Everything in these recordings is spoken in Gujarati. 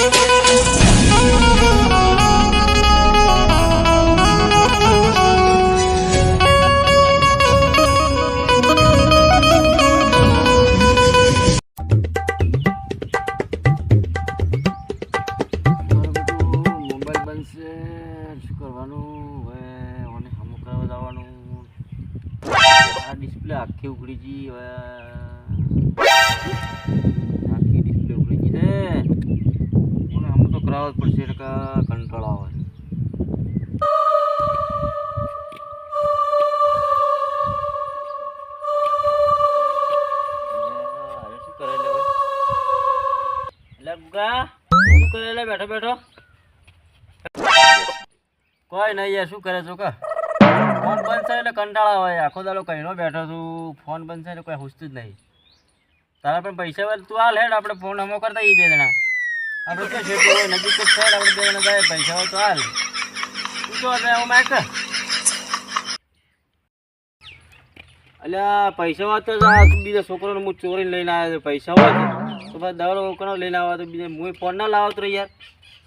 મોબાઈલ બનશે શું કરવાનું હવે ઓને હમું કરવા જવાનું આ ડિસ્પ્લે આખી ઉઘડી ગઈ હવે જ પડશે એટલે કંટાળો આવે. બેઠો બેઠો. કોઈ નહીં યાર, શું કરે છો કા? ફોન બંધ છે એટલે કંટાળા હોય આખો દાડો કહીનો બેઠો છું. ફોન બંધ છે એટલે કોઈ હુસતું જ નહીં. તારા પણ પૈસા તું હાલ હેડ, આપણે ફોન અમો કરતા એ બે જણા. આપણે હોય નજીક જ છે આપણે બે જણા તો હાલ. તું તો હું માગ અલ્યા, પૈસા તો બીજા છોકરાને હું ચોરીને લઈને આવ્યો છું. પૈસા હોય તો. પછી દાડો કોનો લઈને આવ્યો તો બીજા હું ફોન ના લાવો તો યાર.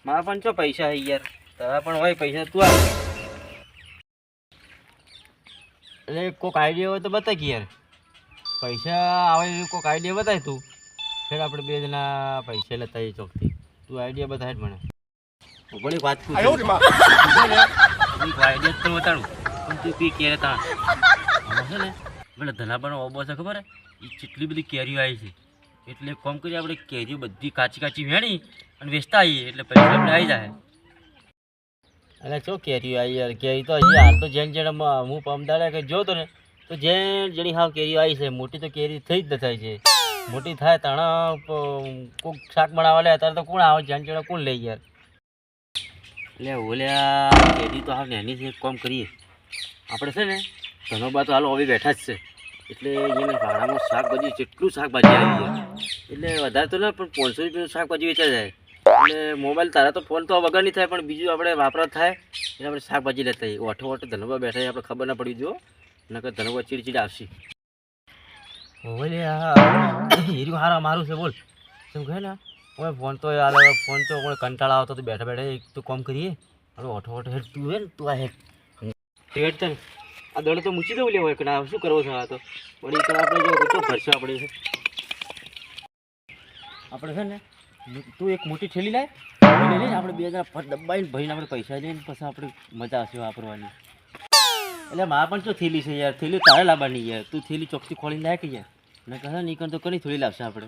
મારા પણ ચો પૈસા હે યાર. તારા પણ હોય પૈસા, તું આપ એટલે કોઈક આઈડિયા હોય તો બતા યાર. પૈસા આવે કોઈક આઈડિયા બતાય તું. ફેર આપણે બે જણા પૈસા લેતા એ ચોકથી. તું આઈડિયા બતાય જ મને. હું પણ એક વાત એક આઈડિયા તો બતાડું. પણ તું પી કેરે તા આમાં છે ને પેલા ધનાબાનો ઓબો છે ખબર હે? એ કેટલી બધી કેરીઓ આવી છે. એટલે કોમ કરી કરીએ આપણે કેરીઓ બધી કાચી કાચી વેણી અને વેચતા આવીએ એટલે પૈસા આપણે આવી જાય. એટલે શું કેરીઓ આવી યાર? કેરી તો હજી હાલ તો જેન જેને હું પમદાડે કે જોતો ને તો જેન જેની હાવ કેરીઓ આવી છે મોટી તો કેરી થઈ જ ન થાય છે. મોટી થાય તાણા કોઈક શાક બનાવવા લે, અત્યારે તો કોણ આવે જાન જેને કોણ લઈ યાર. એટલે ઓલ્યા કેરી તો હાલ નેની છે કામ કરીએ. આપણે છે ને ધનોબા તો હાલ હવે બેઠા જ છે. એટલે એને ભાડામાં શાકભાજી, જેટલું શાકભાજી આવી જાય. એટલે વધારે તો ના, પણ પાંચસો રૂપિયાનું શાકભાજી વેચાઈ જાય. એટલે મોબાઈલ તારા તો ફોન તો વગર નહીં થાય, પણ બીજું આપણે વાપરા થાય એટલે આપણે શાકભાજી લેતા આવીએ. ઓઠો ઓઠો ધનોબા બેઠા આપણે ખબર ના પડી જો નકર ધનોબા ચીડચીડ આવશે. ઓલે હીરું હારા મારું છે, બોલ. શું કહે ને હવે ફોન તો યાર ફોન તો કોઈ કંટાળા આવતો તો બેઠા બેઠા એક તો કામ કરીએ. હવે ઓઠો ઓઠો, હેડ, તું હે તું આ હેડ. હેડ તને. આ દડો તો મૂકી દઉં લેવો કે ના શું કરવો છે આ તો? વળી તો આપણે જો તો ભરસા આપણે છે. આપણે છે ને, તું એક મોટી થેલી લાય લઈ લઈને આપણે બે હજાર ફટ દબાઈને ભાઈને આપણે પૈસા લઈને પછી આપણે મજા આવશે વાપરવાની. એટલે મારા પણ શું થેલી છે યાર. થેલી તારે લાવવાની યાર. તું થેલી ચોકસી ખોલીને લાય કે યાર. ને કહે તો કરી થોડી લાવશે આપણે.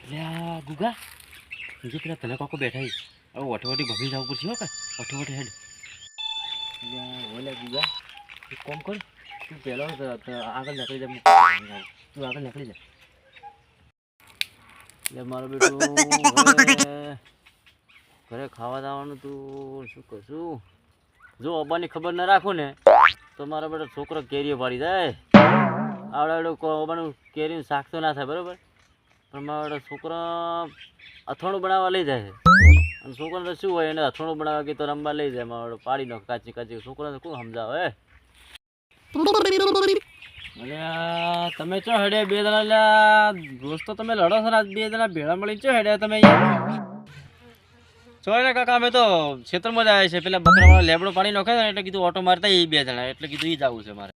એટલે ગુગા જે પેલા તને કોકો બેઠા હવે વટવટી ભભી જવું પડશે હો કે વટવટી હેડ. ગુગા તું કોમ કર, તું પહેલો આગળ નીકળી જા તું આગળ નીકળી જા. એટલે મારો બેટો ઘરે ખાવા દાવાનું તું, શું કશું જો અબ્બાની ખબર ના રાખું ને, તો મારો બેટો છોકરો કેરીઓ પાડી જાય આવડે પણ કેરીનું શાક તો ના થાય, બરાબર? પણ મારો છોકરો અથાણું બનાવવા લઈ જાય અને છોકરાને શું હોય, એને અથાણું બનાવવા કે તો રમવા લઈ જાય, મારો પાડી નાખો કાચી કાચી. છોકરાને કોણ સમજાવે તમે ચો હેડે બે જણા લ્યા દોસ્તો તમે લડો છો આજ બે જણા ભેળા મળી ચો હેડે તમે છો ને કાકા, અમે તો ક્ષેત્રમાં જ આવ્યા છે પેલા બકરાવાળા લેબડો પાણી નાખે ને એટલે કીધું ઓટો મારતા એ બે જણા, એટલે કીધું એ જ આવું છે મારે.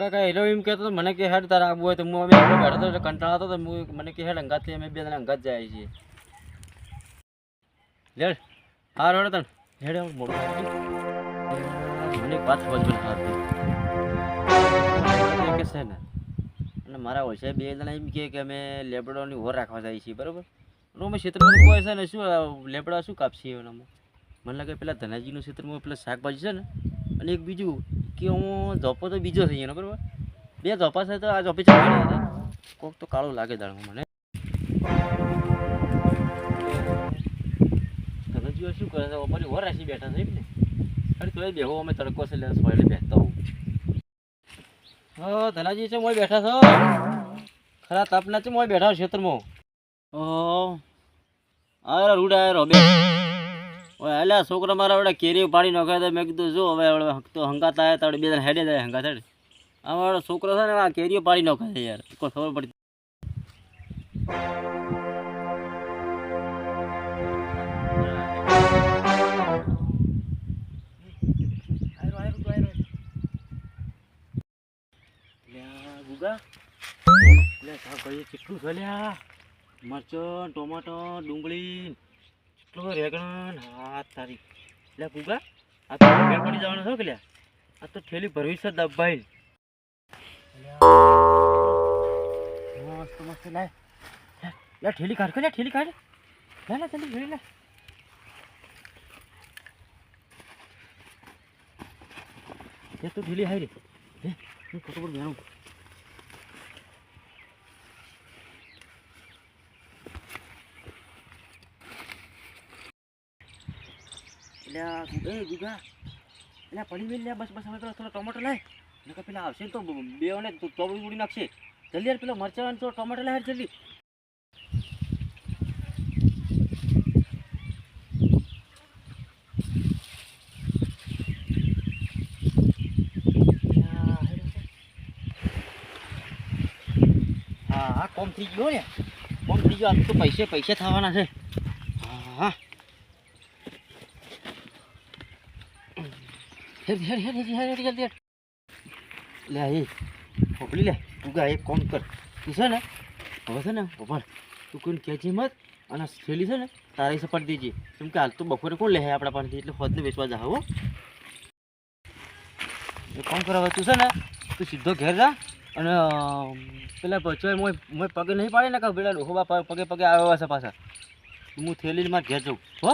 કાકા એટલો એમ કહેતો હતો, મને કે હેડ તારે આવું હોય તો હું અમે એટલો બેઠો હતો કંટાળો હતો તો મને કે હેડ અંગાતથી અમે બે જણા અંગાત જાય છીએ. લેડ હા હેડો તને હેડ મોટો છે. મને એક વાત સમજવાની ખાતી કે છે ને, અને મારા ઓછા બે જણા એમ કહે કે અમે લેબડોની ઓર રાખવા જઈએ છીએ, બરાબર? અમે ક્ષેત્રમાં કોઈ છે ને, શું લેબડા શું કાપશીએ એનામાં? મને લાગે પેલા ધનાજીનું ક્ષેત્રમાં પેલા શાકભાજી છે ને અને એક બીજું કે હું ધોપો તો બીજો થઈ ગયો બરાબર? બે ધોપા છે તો આ ધોપી ચાલે કોક તો કાળું લાગે દાળ મને. ધનાજીઓ શું કરે છે? અમારી ઓર રાશી બેઠા છે ને? અરે તોય બેહો, અમે તડકો છે, એટલે સોયલે બેસતા હોઉં. ધનાજી છે, મોય બેઠા છો? ખરા તાપના છે, મોય બેઠા ક્ષેત્રમાં. ઓહો આ રૂડ આયો રોબે એટલે છોકરા મારા આપણે કેરી પાડી નાખે તો મેં કીધું, જો હવે તો હંગાતા આવ્યા તાવડે બે જણ હેડે જાય હંગા થાય અમારો છોકરો છે ને, આ કેરીઓ પાડી નાખે છે યાર, કોઈ ખબર પડતી લે સાહેબ કેટલું છે લ્યા મરચો, ટોમેટો, ડુંગળી. કેટલું રેગણ હા તારી. લે કુગા આ તો ઘેર પડી જવાનું છો કે લ્યા આ તો ઠેલી ભરવી છે દબાઈ. મસ્ત મસ્ત લે, લે ઠેલી કાઢ લે ઠેલી કાઢ. લે લે જલ્દી ભરી લે. એ તો ઠેલી હારી. હે હું ફોટો પર બેણું એટલે એ પડી મેલ લે બસ બસ, હવે થોડા ટોમેટો લાય. નકર પેલા આવશે તો બે ને ચોબડી ઉડી નાખશે. જલ્દી યાર, પેલો મરચાં તો ટોમેટો લાય જલ્દી. હા કોમ થઈ ગયો ને. કોમ થઈ ગયો. આ તો પૈસે પૈસે થવાના છે. હા હા. હેડ હેડ હેડ હેડ લે એ પકડી લે. તું ગા એક કોમ કર. તું છે ને, હવે છે ને પપ્પા તું કોઈને કહેજે મત, અને થેલી છે ને, તારી સપાટ દેજે. કેમ કે હાલ તો બપોરે કોણ લે આપણા પાસેથી? એટલે હોદને વેચવા જા, હો. કોમ કર હવે, તું છે ને, તું સીધો ઘેર જા, અને પેલા પચવાય મોય મોય પગે નહીં પાડે ને કે પેલા લોકો પગે પગે આવ્યા છે પાછા. હું થેલી મારે ઘેર જાઉં, હો.